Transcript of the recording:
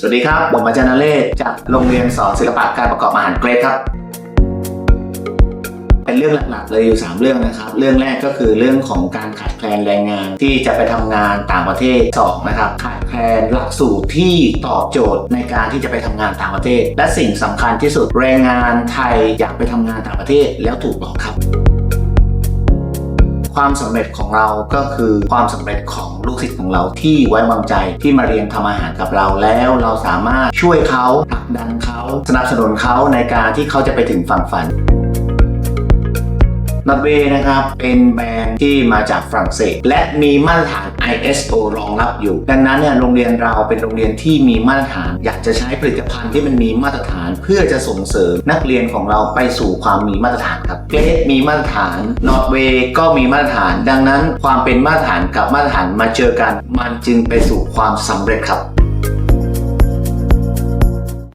สวัสดีครับ ผมอาจารย์นเรศจากโรงเรียนสอนศิลปะการประกอบอาหารเกรดครับ เป็นเรื่องหลักๆเลยอยู่ 3 เรื่องนะครับ เรื่องแรกก็คือเรื่องของการขาดแคลนแรงงานที่จะไปทำงานต่างประเทศ2นะครับขาดแคลนหลักสูตรที่ตอบโจทย์ในการที่จะไปทำงานต่างประเทศ และสิ่งสำคัญที่สุดแรงงานไทยอยากไปทำงานต่างประเทศแล้วถูกหลอกครับ ความสำเร็จของเราก็คือความสำเร็จของลูกศิษย์ของเราที่ไว้วางใจที่มาเรียนทำอาหารกับเราแล้วเราสามารถช่วยเขาผลักดันเขาสนับสนุนเขาในการที่เขาจะไปถึงฝั่งฝันนอตเวนะครับเป็นแบรนด์ที่มาจากฝรั่งเศส และมีมาตรฐาน ISO รองรับอยู่ ดังนั้นเนี่ยโรงเรียนเราเป็นโรงเรียนที่มีมาตรฐาน อยากจะใช้ผลิตภัณฑ์ที่มันมีมาตรฐาน เพื่อจะส่งเสริมนักเรียนของเราไปสู่ความมีมาตรฐานครับเกรดมีมาตรฐานนอตเวย์ก็มีมาตรฐาน ดังนั้นความเป็นมาตรฐานกับมาตรฐานมาเจอกัน มันจึงไปสู่ความสำเร็จครับ